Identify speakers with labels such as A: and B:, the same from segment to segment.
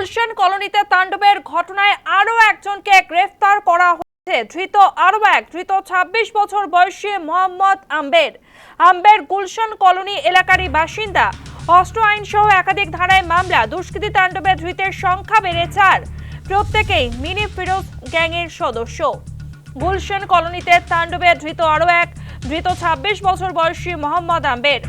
A: গুলশান কলোনিতে তাণ্ডবের ঘটনায় আরও একজনকে গ্রেফতার করা হয়েছে। ধৃত আরও এক, ধৃত ২৬ বছর বয়সী মোহাম্মদ আম্বের। আম্বের গুলশান কলোনি এলাকারই বাসিন্দা। অস্ত্র আইন সহ একাধিক ধারায় মামলা, দুষ্কৃতী তাণ্ডবে ধৃতের সংখ্যা বেড়ে চার প্রত্যেকেই মিনি ফিরোজ গ্যাংয়ের সদস্য। গুলশান কলোনিতে তাণ্ডবে ধৃত আরও এক, ধৃত ২৬ বছর বয়সী মোহাম্মদ আম্বের।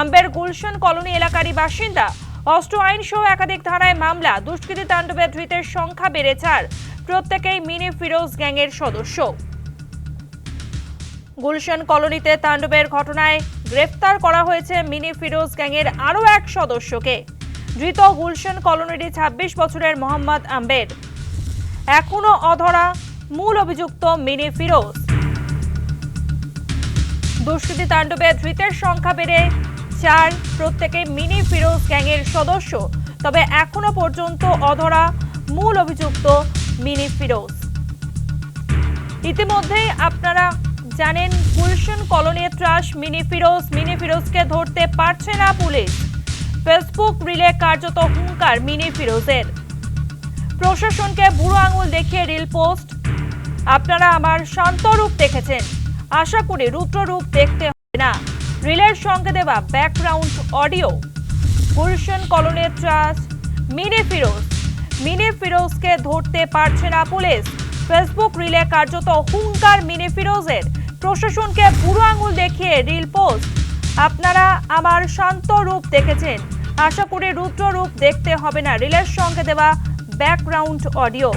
A: আম্বের গুলশান কলোনি এলাকারই বাসিন্দা। অস্ত্র আইন সহ একাধিক ধারায় মামলা। দুষ্কৃতী তাণ্ডবে ধৃতের সংখ্যা বেড়ে চার প্রত্যেকেই মিনি ফিরোজ গ্যাংয়ের সদস্য। গুলশান কলোনিতে তাণ্ডবের ঘটনায় গ্রেফতার করা হয়েছে মিনি ফিরোজ গ্যাংয়ের আরও এক সদস্যকে। ধৃত গুলশান কলোনিটি ছাব্বিশ বছরের মোহাম্মদ আম্বেদ এখনও অধরা মূল অভিযুক্ত মিনি ফিরোজ। দুষ্কৃতী তাণ্ডবে ধৃতের সংখ্যা বেড়ে চার প্রত্যেকে মিনি ফিরোজ গ্যাংয়ের সদস্য। তবে এখনও পর্যন্ত অধরা মূল অভিযুক্ত মিনি ফিরোজ। ইতিমধ্যেই আপনারা জানেন গুলশন কলোনি ত্রাস মিনি ফিরোজ, মিনি ফিরোজকে ধরতে পারছে না পুলিশ। ফেসবুক রিলে কার্যত হুঙ্কার মিনি ফিরোজের। প্রশাসনকে বুড়ো আঙুল দেখিয়ে রিল পোস্ট। আপনারা আমার শান্ত রূপ দেখেছেন। আশা করি রুদ্র রূপ দেখতে হবে না। রিলের সঙ্গে দেওয়া ব্যাকগ্রাউন্ড অডিও গুলশন কলোনির ট্রাস মিনি ফিরোজ। মিনি ফিরোজকে ধরতে পারছে না পুলিশ। ফেসবুক রিলে কার্যত হুঙ্কার মিনি ফিরোজের। প্রশাসনকে বুড়ো আঙুল দেখিয়ে রিল পোস্ট। আপনারা আমার শান্ত রূপ দেখেছেন। আশা করি রুদ্র রূপ দেখতে হবে না। রিলের সঙ্গে দেওয়া ব্যাকগ্রাউন্ড অডিও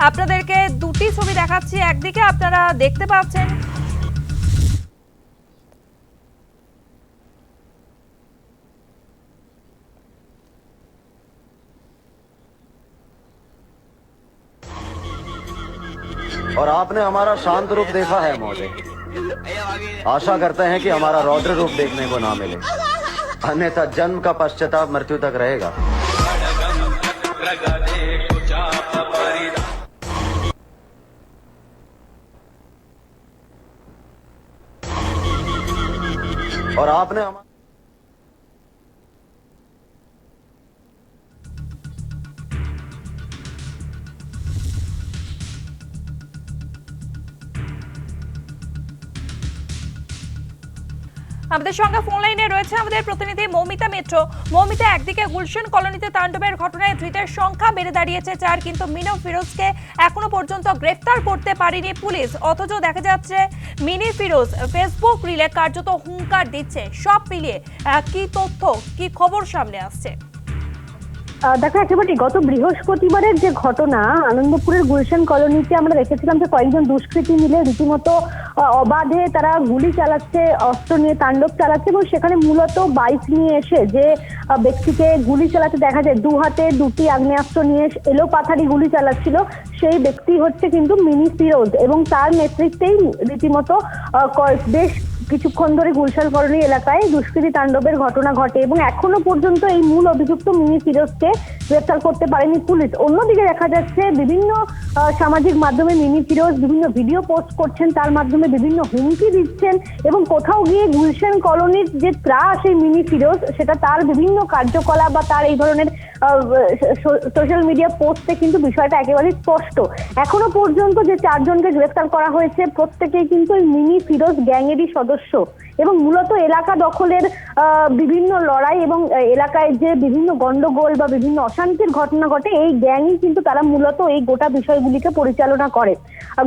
A: আপনাদেরকে দুটি ছবি দেখাচ্ছি একদিকে আপনারা দেখতে পাচ্ছেন
B: और आपने हमारा शांत रूप देखा है महोदय आशा करते हैं कि हमारा रौद्र रूप देखने को ना मिले अन्यथा जन्म का पश्चाताप मृत्यु तक रहेगा और आपने हमारा
A: আমাদের সঙ্গে ফোন লাইনে রয়েছে আমাদের প্রতিনিধি মৌমিতা মিত্র। মৌমিতা, একদিকে গুলশন কলোনিতে তাণ্ডবের ঘটনায় ধৃতের সংখ্যা বেড়ে দাঁড়িয়েছে চার, কিন্তু মিনো ফিরোজকে এখনও পর্যন্ত গ্রেফতার করতে পারেনি পুলিশ। অথচ দেখা যাচ্ছে মিনি ফিরোজ ফেসবুক রিলে কার্যত হুঙ্কার দিচ্ছে। সব মিলিয়ে কি তথ্য, কি খবর সামনে আসছে?
C: দেখো একেবারে গত বৃহস্পতিবারের যে ঘটনা, আনন্দপুরের গুলশান কলোনিতে আমরা দেখেছিলাম যে কয়েকজন দুষ্কৃতী মিলে রীতিমতো অবাধে তারা গুলি চালাচ্ছে, অস্ত্র নিয়ে তাণ্ডব চালাচ্ছে এবং সেখানে মূলত বাইক নিয়ে এসে যে ব্যক্তিকে গুলি চালাতে দেখা যায়, দু হাতে দুটি আগ্নেয়াস্ত্র নিয়ে এলো পাথারি গুলি চালাচ্ছিল, সেই ব্যক্তি হচ্ছে কিন্তু মিনি ফিরোজ এবং তার নেতৃত্বেই রীতিমতো বেশ কিছুক্ষণ ধরে গুলশান কলোনি এলাকায় দুষ্কৃতী তাণ্ডবের ঘটনা ঘটে এবং এখনও পর্যন্ত এই মূল অভিযুক্ত মিনি ফিরোজকে গ্রেফতার করতে পারেনি পুলিশ। অন্যদিকে দেখা যাচ্ছে বিভিন্ন সামাজিক মাধ্যমে মিনি ফিরোজ বিভিন্ন ভিডিও পোস্ট করছেন, তার মাধ্যমে বিভিন্ন হুমকি দিচ্ছেন এবং কোথাও গিয়ে গুলশান কলোনির যে ত্রাস এই মিনি ফিরোজ, সেটা তার বিভিন্ন কার্যকলাপ বা তার এই ধরনের সোশ্যাল মিডিয়া পোস্টে কিন্তু বিষয়টা একেবারে স্পষ্ট। এখনও পর্যন্ত যে চারজনকে গ্রেফতার করা হয়েছে, প্রত্যেকেই কিন্তু মিনি ফিরোজ গ্যাংয়েরই সদস্য। এবং মূলত এলাকা দখলের বিভিন্ন লড়াই এবং এলাকায় যে বিভিন্ন গন্ডগোল বা বিভিন্ন অশান্তির ঘটনা ঘটে, এই গ্যাংই কিন্তু তারা মূলত এই গোটা বিষয়গুলিকে পরিচালনা করে।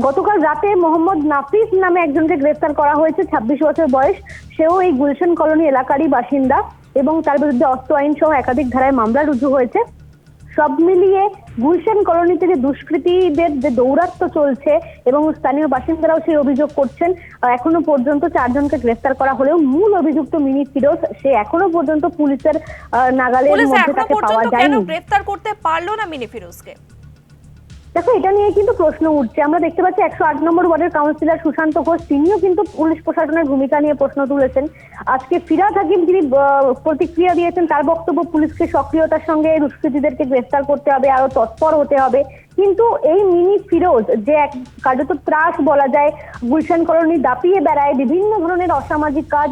C: গতকাল রাতে মোহাম্মদ নাফিস নামে একজনকে গ্রেফতার করা হয়েছে, ছাব্বিশ বছর বয়স। সেও এই গুলশান কলোনি এলাকারই বাসিন্দা। এবং তার বিরুদ্ধে অস্ত্র আইন সহ একাধিক ধারায় মামলা রুজু হয়েছে। সব মিলিয়ে গুলশান কলোনিতে যে দুষ্কৃতীদের যে দৌরাত্ম্য চলছে এবং স্থানীয় বাসিন্দারাও সেই অভিযোগ করছেন এখনও পর্যন্ত চারজনকে গ্রেফতার করা হলেও মূল অভিযুক্ত মিনি ফিরোজ সে এখনও পর্যন্ত পুলিশের নাগালের মধ্যে তাকে পাওয়া যায়নি।
A: গ্রেফতার করতে পারল না মিনি ফিরোজকে?
C: দেখো এটা নিয়ে কিন্তু প্রশ্ন উঠছে। আমরা দেখতে পাচ্ছি একশো আট নম্বর ওয়ার্ডের কাউন্সিলর সুশান্ত ঘোষ তিনিও কিন্তু পুলিশ প্রশাসনের ভূমিকা নিয়ে প্রশ্ন তুলেছেন। আজকে ফিরাদ হাকিম আহ, প্রতিক্রিয়া দিয়েছেন তার বক্তব্য পুলিশকে সক্রিয়তার সঙ্গে দুষ্কৃতীদেরকে গ্রেফতার করতে হবে আরও তৎপর হতে হবে। কিন্তু এই মিনি ফিরোজ, যে এক কার্যত ত্রাস বলা যায়, গুলশান কলোনি দাপিয়ে বেড়ায়, বিভিন্ন ধরনের অসামাজিক কাজ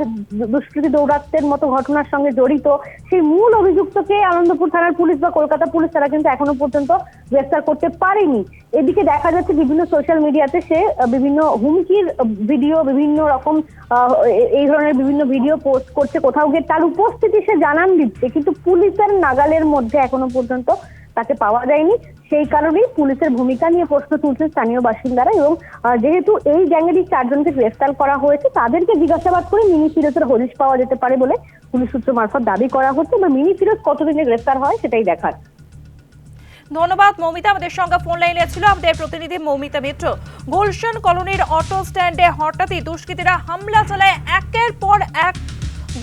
C: দুষ্কৃতি দৌরাত্মের মতো ঘটনার সঙ্গে জড়িত, সেই মূল অভিযুক্তকে আনন্দপুর থানার পুলিশ বা কলকাতা পুলিশ তারা কিন্তু এখনও পর্যন্ত গ্রেফতার করতে পারেনি। এদিকে দেখা যাচ্ছে বিভিন্ন সোশ্যাল মিডিয়াতে সে বিভিন্ন হুমকির ভিডিও, বিভিন্ন রকম এই ধরনের বিভিন্ন ভিডিও পোস্ট করছে কোথাও গিয়ে। তার উপস্থিতি সে জানান দিচ্ছে, কিন্তু পুলিশের নাগালের মধ্যে এখনও পর্যন্ত তাকে পাওয়া যায়নি। সেই কারণেই পুলিশের ভূমিকা নিয়ে প্রশ্ন তুলছেন স্থানীয় বাসিন্দারা এবং যেহেতু এই গ্যাংয়েরই চারজনকে গ্রেফতার করা হয়েছে, তাদেরকে জিজ্ঞাসাবাদ করে মিনি ফিরোজের হদিশ পাওয়া যেতে পারে বলে পুলিশ সূত্র মারফত দাবি করা হচ্ছে বা মিনি ফিরোজ কতদিনে গ্রেফতার হয় সেটাই দেখার।
A: ধন্যবাদ, মৌমিতা। আমাদের সঙ্গে ফোন লাইনে ছিল আমাদের প্রতিনিধি মৌমিতা মিত্র। গুলশান কলোনির অটো স্ট্যান্ডে হঠাৎই দুষ্কৃতীরা হামলা চালায়। একের পর এক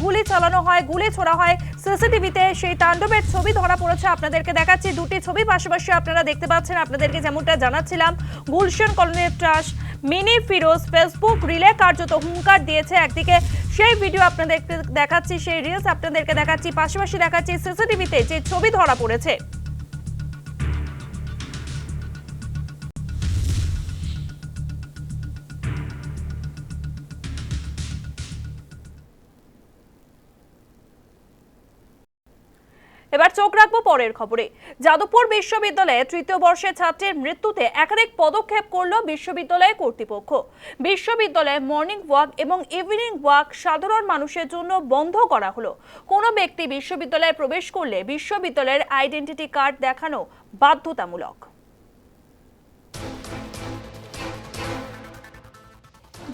A: গুলি চালানো হয়, গুলি ছোড়া হয়। সিসিটিভিতে সেই তাণ্ডবের ছবি ধরা পড়েছে আপনাদেরকে দেখাচ্ছি। দুটি ছবি পাশাপাশি আপনারা দেখতে পাচ্ছেন, আপনাদেরকে যেমনটা জানাচ্ছিলাম, গুলশান কলোনির ট্রাস মিনি ফিরোজ ফেসবুক রিলে কার্যত হুঙ্কার দিয়েছে একদিকে। সেই ভিডিও আপনাদেরকে দেখাচ্ছি, সেই রিলস আপনাদেরকে দেখাচ্ছি, পাশাপাশি দেখাচ্ছি সিসিটিভিতে যে ছবি ধরা পড়েছে। এবার চোখ রাখব পরের খবরে। যাদবপুর বিশ্ববিদ্যালয়ে তৃতীয় বর্ষের ছাত্রের মৃত্যুতে একাধিক পদক্ষেপ করল বিশ্ববিদ্যালয় কর্তৃপক্ষ। বিশ্ববিদ্যালয়ে মর্নিং ওয়াক এবং ইভিনিং ওয়াক সাধারণ মানুষের জন্য বন্ধ করা হলো। কোনো ব্যক্তি বিশ্ববিদ্যালয়ে প্রবেশ করলে বিশ্ববিদ্যালয়ের আইডেন্টিটি কার্ড দেখানো বাধ্যতামূলক।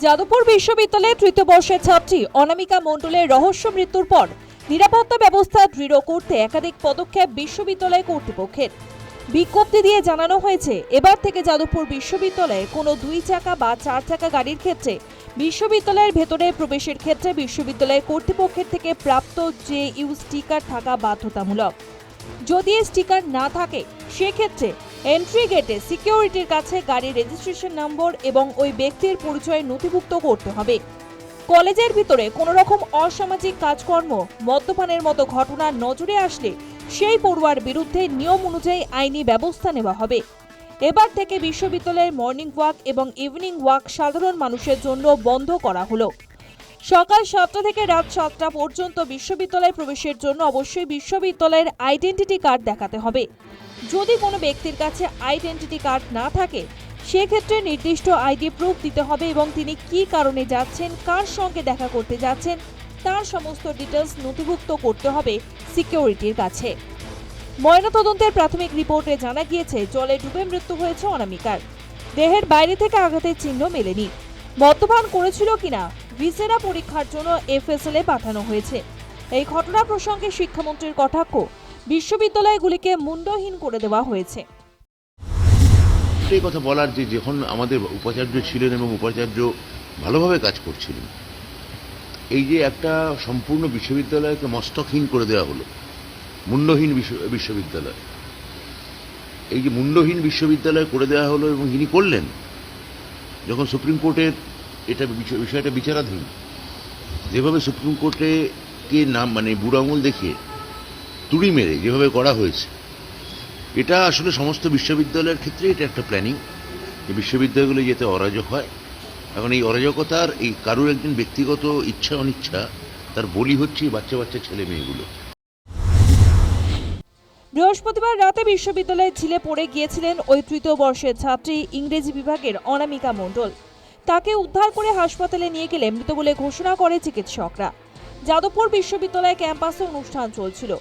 D: যাদবপুর বিশ্ববিদ্যালয়ের তৃতীয় বর্ষের ছাত্রী অনামিকা মণ্ডলের রহস্য মৃত্যুর পর নিরাপত্তা ব্যবস্থা দৃঢ় করতে একাধিক পদক্ষেপ বিশ্ববিদ্যালয় কর্তৃপক্ষের। বিজ্ঞপ্তি দিয়ে জানানো হয়েছে, এবার থেকে যাদবপুর বিশ্ববিদ্যালয়ে কোনো দুই চাকা বা চার চাকা গাড়ির ক্ষেত্রে বিশ্ববিদ্যালয়ের ভেতরে প্রবেশের ক্ষেত্রে বিশ্ববিদ্যালয় কর্তৃপক্ষের থেকে প্রাপ্ত যে ইউ স্টিকার থাকা বাধ্যতামূলক। যদি স্টিকার না থাকে, সেক্ষেত্রে এন্ট্রি গেটে সিকিউরিটির কাছে গাড়ির রেজিস্ট্রেশন নম্বর এবং ওই ব্যক্তির পরিচয় নথিভুক্ত করতে হবে। কলেজের ভিতরে কোনো রকম অসামাজিক কাজকর্ম, মদ্যপানের মতো ঘটনা নজরে আসলে সেই পড়ুয়ার বিরুদ্ধে নিয়ম অনুযায়ী আইনি ব্যবস্থা নেওয়া হবে। এবার থেকে বিশ্ববিদ্যালয়ের মর্নিং ওয়াক এবং ইভিনিং ওয়াক সাধারণ মানুষের জন্য বন্ধ করা হলো। সকাল সাতটা থেকে রাত সাতটা পর্যন্ত বিশ্ববিদ্যালয়ে প্রবেশের জন্য অবশ্যই বিশ্ববিদ্যালয়ের আইডেন্টিটি কার্ড দেখাতে হবে। যদি কোনো ব্যক্তির কাছে আইডেন্টিটি কার্ড না থাকে সেক্ষেত্রে নির্দিষ্ট আইডি প্রুফ দিতে হবে এবং তিনি কী কারণে যাচ্ছেন, কার সঙ্গে দেখা করতে যাচ্ছেন, তার সমস্ত ডিটেলস নথিভুক্ত করতে হবে সিকিউরিটির কাছে। ময়নাতদন্তের প্রাথমিক রিপোর্টে জানা গিয়েছে, জলে ডুবে মৃত্যু হয়েছে অনামিকার। দেহের বাইরে থেকে আঘাতের চিহ্ন মেলেনি। মদ্যপান করেছিল কিনা, ভিসেরা পরীক্ষার জন্য এফএসএল এ পাঠানো হয়েছে। এই ঘটনা প্রসঙ্গে শিক্ষামন্ত্রীর কটাক্ষ। বিশ্ববিদ্যালয়গুলিকে মুন্ডহীন করে দেওয়া হয়েছে।
E: সেই কথা বলার যে যখন আমাদের উপাচার্য ছিলেন এবং উপাচার্য ভালোভাবে কাজ করছিলেন, এই যে একটা সম্পূর্ণ বিশ্ববিদ্যালয়কে মস্তকহীন করে দেওয়া হলো বিশ্ব- বিশ্ববিদ্যালয়, এই যে মুন্ডহীন বিশ্ববিদ্যালয় করে দেওয়া হলো এবং ইনি করলেন, যখন সুপ্রিম কোর্টের এটা বিষয়টা বিচারাধীন, যেভাবে সুপ্রিম কোর্টে কে নাম মানে বুড়ো আঙুল দেখিয়ে তুড়ি মেরে যেভাবে করা হয়েছে এটা আসলে সমস্ত বিশ্ববিদ্যালয়ের ক্ষেত্রে এটা একটা প্ল্যানিং যে বিশ্ববিদ্যালয়গুলো যেতে অরাজক হয়। এখন এই অরাজকতার এই কারুর একজন ব্যক্তিগত ইচ্ছা, অনিচ্ছা, তার বলি হচ্ছে বাচ্চা বাচ্চা ছেলে মেয়েগুলো।
D: বৃহস্পতিবার রাতে বিশ্ববিদ্যালয়ের ঝিলে পড়ে গিয়েছিলেন ওই তৃতীয় বর্ষের ছাত্রী ইংরেজি বিভাগের অনামিকা মণ্ডল। তাকে উদ্ধার করে হাসপাতালে নিয়ে গেলে মৃত বলে ঘোষণা করে চিকিৎসকরা। যাদবপুর বিশ্ববিদ্যালয় ক্যাম্পাসে অনুষ্ঠান চলছিল।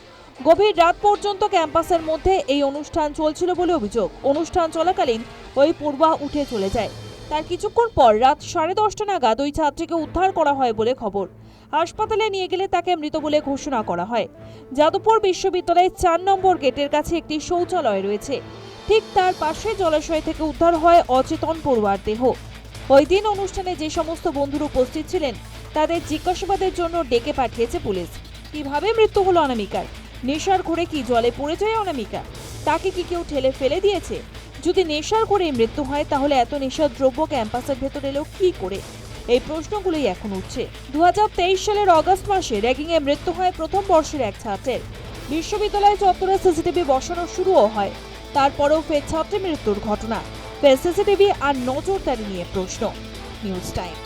D: গভীর রাত পর্যন্ত ক্যাম্পাসের মধ্যে এই অনুষ্ঠান চলছিল বলে অভিযোগ। অনুষ্ঠান চলাকালীন ওই পূর্বা উঠে চলে যায়। তার কিছুক্ষণ পর রাত সাড়ে দশটা নাগাদ ওই ছাত্রীকে উদ্ধার করা হয় বলে খবর। হাসপাতালে নিয়ে গেলে তাকে মৃত বলে ঘোষণা করা হয়। যাদবপুর বিশ্ববিদ্যালয়ের চার নম্বর গেটের কাছে একটি শৌচালয় রয়েছে। ঠিক তার পাশে জলাশয় থেকে উদ্ধার হয় অচেতন পড়ুয়ার দেহ। ওই দিন অনুষ্ঠানে যে সমস্ত বন্ধুরা উপস্থিত ছিলেন, তাদের জিজ্ঞাসাবাদের জন্য ডেকে পাঠিয়েছে পুলিশ। কীভাবে মৃত্যু হলো অনামিকার? নেশার ঘরে কি জলে পড়ে যায় অনামিকা? তাকে কি কেউ ঠেলে ফেলে দিয়েছে? যদি নেশার ঘরে মৃত্যু হয়, তাহলে এত নেশার দ্রব্য ক্যাম্পাসের ভেতর এলো কি করে? এই প্রশ্নগুলোই এখন উঠছে। দুহাজার তেইশ সালের অগস্ট মাসে র্যাগিংয়ে মৃত্যু হয় প্রথম বর্ষের এক ছাত্রের। বিশ্ববিদ্যালয় চত্বরে সিসিটিভি বসানো শুরুও হয়।
F: তারপরেও ফের ছাত্রী মৃত্যুর ঘটনা। ফের সিসিটিভি আর নজরদারি নিয়ে প্রশ্ন। News time.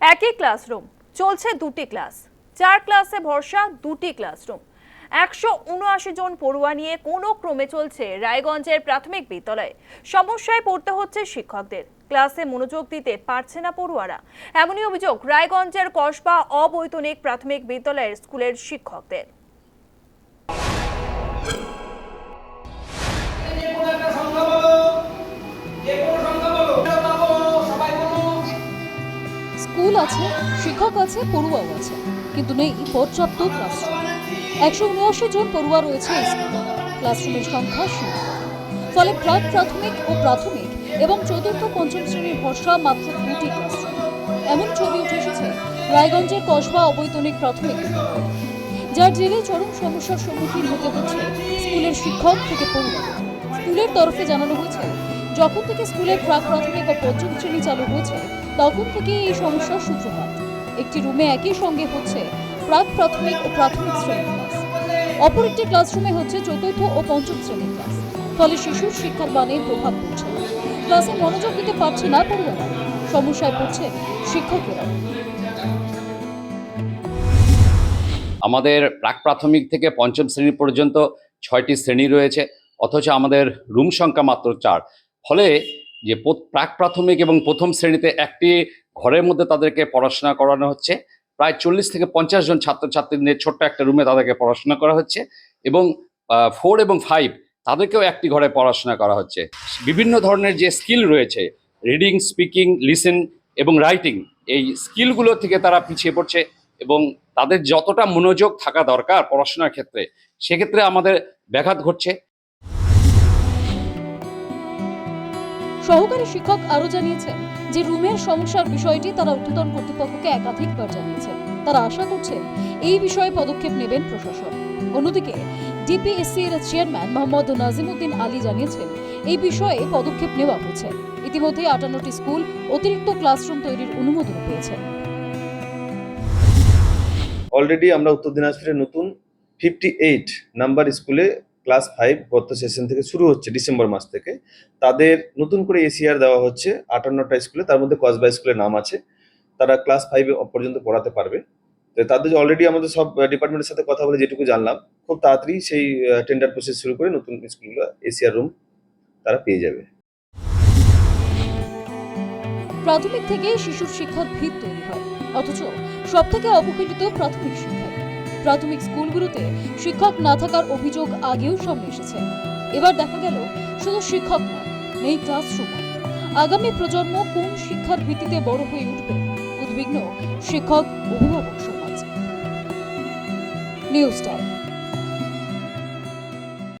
A: একই ক্লাসরুম, চলছে দুটি ক্লাস। চার ক্লাসে ভরসা, দুটি ক্লাসরুম। একশো উনআশি জন পড়ুয়া নিয়ে কোনো ক্রমে চলছে রায়গঞ্জের প্রাথমিক বিদ্যালয়ে। সমস্যায় পড়তে হচ্ছে শিক্ষকদের। ক্লাসে মনোযোগ দিতে পারছে না পড়ুয়ারা। এমনই অভিযোগ রায়গঞ্জের কসবা অবৈতনিক প্রাথমিক বিদ্যালয়ের স্কুলের শিক্ষকদের।
F: স্কুল আছে, শিক্ষক আছে, পড়ুয়াও আছে। কিন্তু নেই পর্যাপ্ত ক্লাসরুম একশো উনআশি জন পড়ুয়া রয়েছে ক্লাসরুমের সংখ্যা সীমিত ফলে প্রাক প্রাথমিক ও প্রাথমিক এবং চতুর্থ পঞ্চম শ্রেণির ভরসা মাত্র দুটি ক্লাসরুম এমন ছবি উঠে এসেছে রায়গঞ্জের কসবা অবৈতনিক প্রাথমিক যার জেরে চরম সমস্যার সম্মুখীন হতে হচ্ছে স্কুলের শিক্ষক থেকে পড়ুয়া স্কুলের তরফে জানানো হয়েছে, যখন থেকে স্কুলের প্রাক প্রাথমিক ও পঞ্চম শ্রেণি চালু হয়েছে, তখন থেকে এই সমস্যার সূত্রপাত। একটি রুমে একই সঙ্গে হচ্ছে প্রাক প্রাথমিক ও প্রাথমিক শ্রেণির ক্লাস অপর একটি ক্লাসরুমে হচ্ছে চতুর্থ ও পঞ্চম শ্রেণির ক্লাস ফলে শিশুর শিক্ষার মানে প্রভাব পড়ছে ক্লাসে মনোযোগ দিতে পারছে না পড়ুয়ারা। সমস্যায় পড়ছে শিক্ষকেরা।
G: আমাদের প্রাক প্রাথমিক থেকে পঞ্চম শ্রেণি পর্যন্ত ছয়টি শ্রেণি রয়েছে, অথচ আমাদের রুম সংখ্যা মাত্র চার। ফলে যে প্রাক প্রাথমিক এবং প্রথম শ্রেণীতে একটি ঘরের মধ্যে তাদেরকে পড়াশোনা করানো হচ্ছে। প্রায় চল্লিশ থেকে পঞ্চাশ জন ছাত্রছাত্রী নিয়ে ছোট্ট একটা রুমে তাদেরকে পড়াশোনা করা হচ্ছে এবং ফোর এবং ফাইভ তাদেরকেও একটি ঘরে পড়াশোনা করা হচ্ছে। বিভিন্ন ধরনের যে স্কিল রয়েছে রিডিং স্পিকিং লিসেন এবং রাইটিং এই স্কিলগুলো থেকে তারা পিছিয়ে পড়ছে এবং তাদের যতটা মনোযোগ থাকা দরকার পড়াশোনার ক্ষেত্রে, সেক্ষেত্রে আমাদের ব্যাঘাত ঘটছে।
F: সহকারী শিক্ষক আরও জানিয়েছেন যে রুমের সমস্যার বিষয়টি তারা ঊর্ধ্বতন কর্তৃপক্ষকে একাধিকবার জানিয়েছেন। তারা আশা করছেন এই বিষয়ে পদক্ষেপ নেবেন প্রশাসন। অন্যদিকে ডিপিএসসি এর চেয়ারম্যান মোহাম্মদ নাজিমুদ্দিন আলী জানিয়েছেন, এই বিষয়ে পদক্ষেপ নেওয়া হচ্ছে ইতিমধ্যে আটান্নটি স্কুল অতিরিক্ত ক্লাসরুম তৈরির অনুমোদন পেয়েছে।
H: অলরেডি আমরা উত্তর দিনাজপুরের নতুন ফিফটি এইট নাম্বার স্কুলে ক্লাস ফাইভ গত সেশন থেকে শুরু হচ্ছে ডিসেম্বর মাস থেকে। তাদের নতুন করে এসিআর দেওয়া হচ্ছে আটান্নটা স্কুলে, তার মধ্যে কসবা স্কুলের নাম আছে। তারা ক্লাস ফাইভ পর্যন্ত পড়াতে পারবে। তো তাদের অলরেডি আমাদের সব ডিপার্টমেন্টের সাথে কথা বলে যেটুকু জানলাম, খুব তাড়াতাড়ি সেই টেন্ডার প্রসেস শুরু করে নতুন স্কুলগুলো এসিআর রুম তারা পেয়ে যাবে।
F: প্রাথমিক থেকে শিশুর শিক্ষার ভিত তৈরি হয়। অথচ সব থেকে অবহেলিত প্রাথমিক শিক্ষা। প্রাথমিক স্কুলগুলোতে শিক্ষক না থাকার অভিযোগ আগেও সামনে এসেছে। এবার দেখা গেল শুধু শিক্ষক নয়, নেই ক্লাসরুম আগামী প্রজন্ম কোন শিক্ষার ভিত্তিতে বড় হয়ে উঠবে? উদ্বিগ্ন শিক্ষক অভিভাবক সমাজ। News time